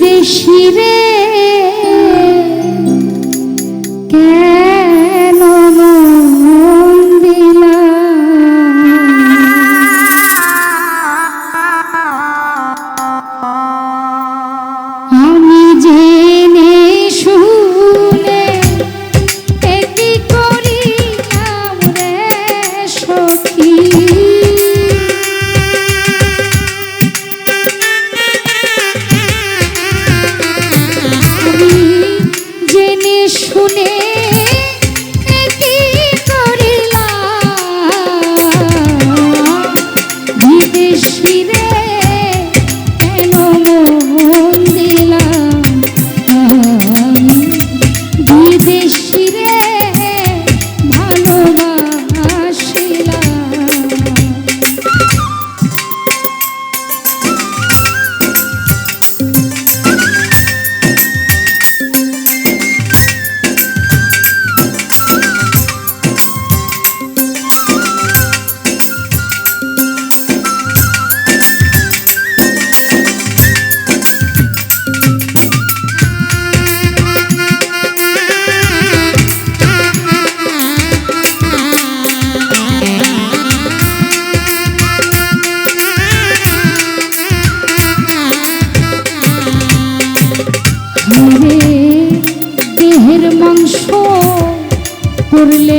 investirei. করলে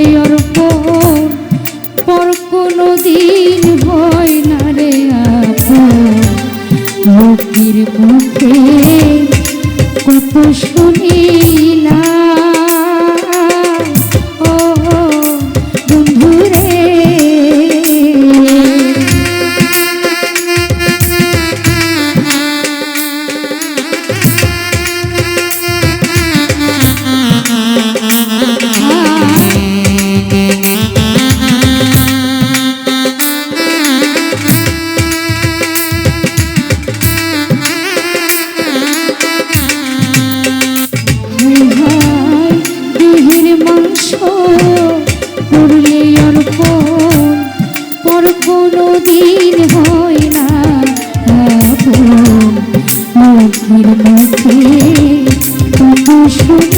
দিন হয় না। মুখের পথে সুখ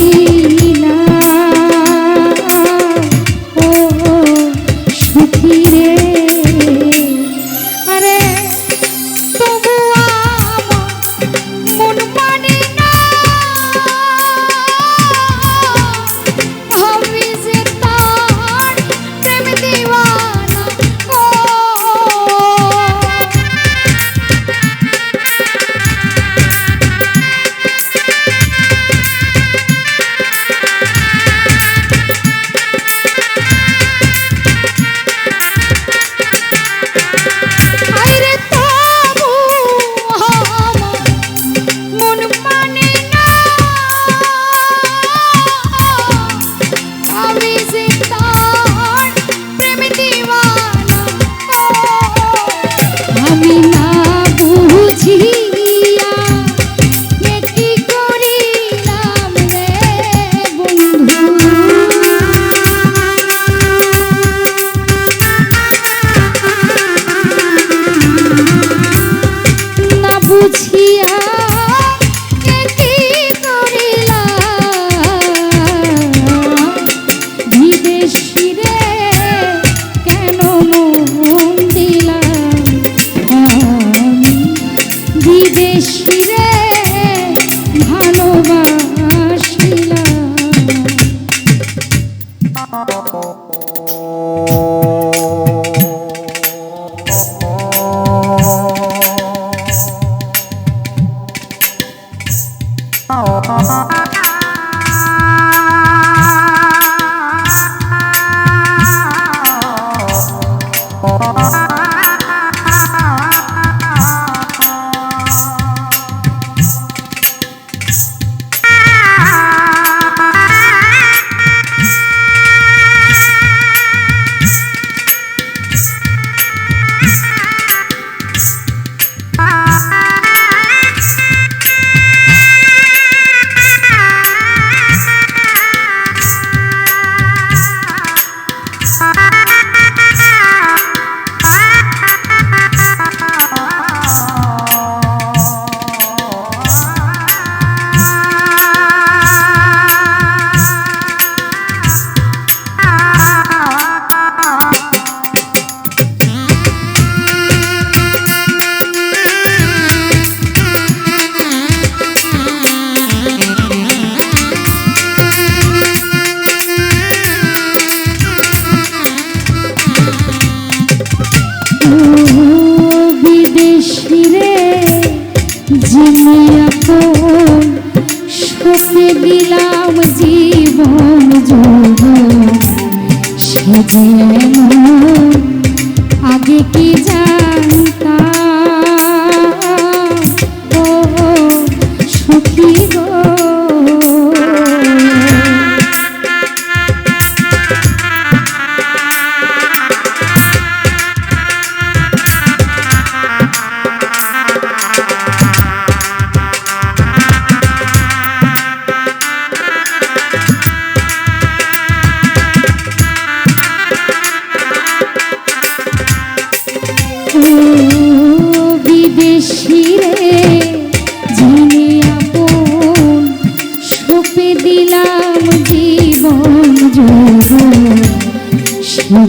জীবন সসে দিলাম জীবন যোগ সে আগে কি যা বিদেশিরে যিনি আপন জীবন যোগ। সে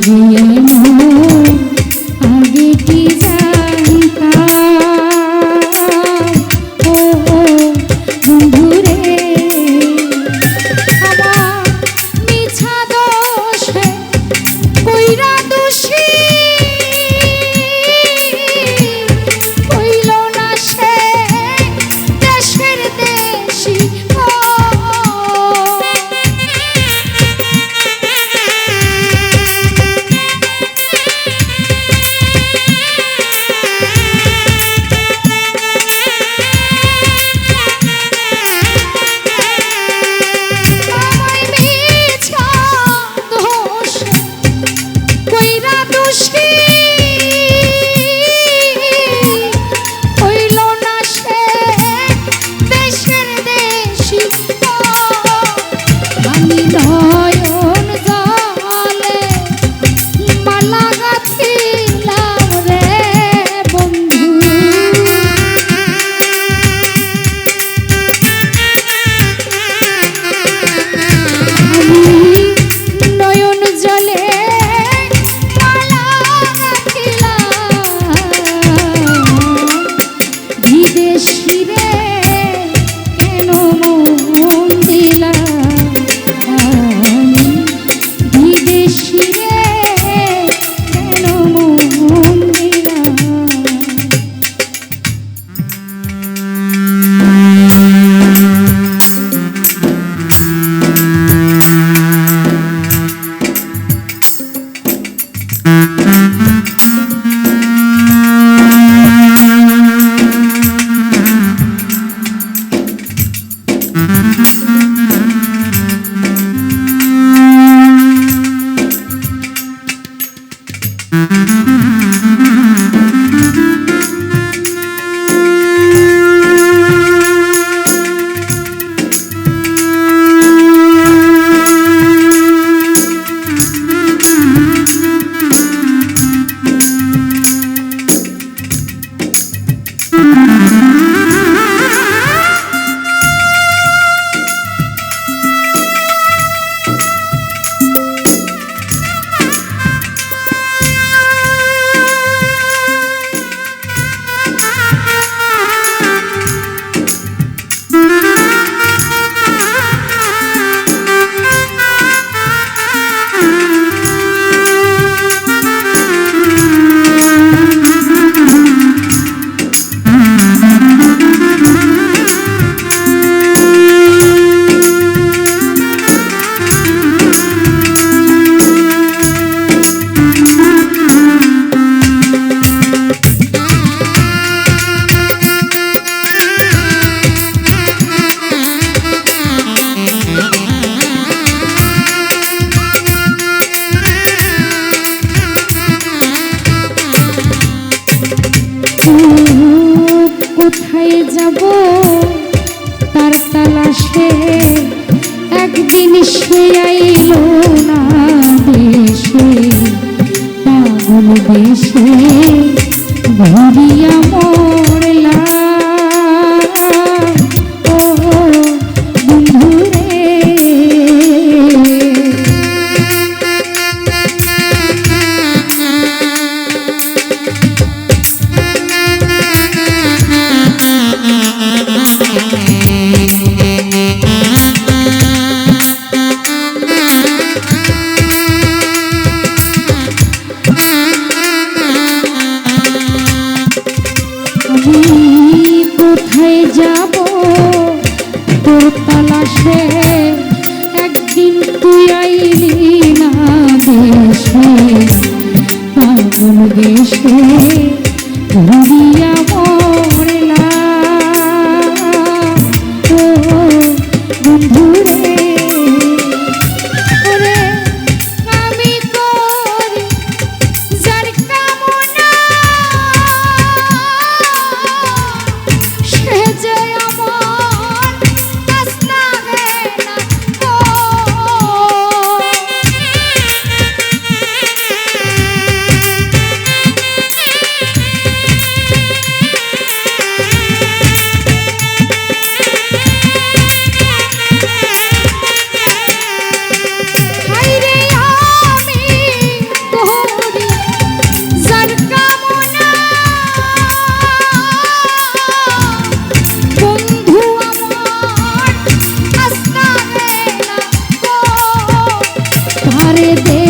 যে আইল না দেশে দেশে বন্ধুরে bebé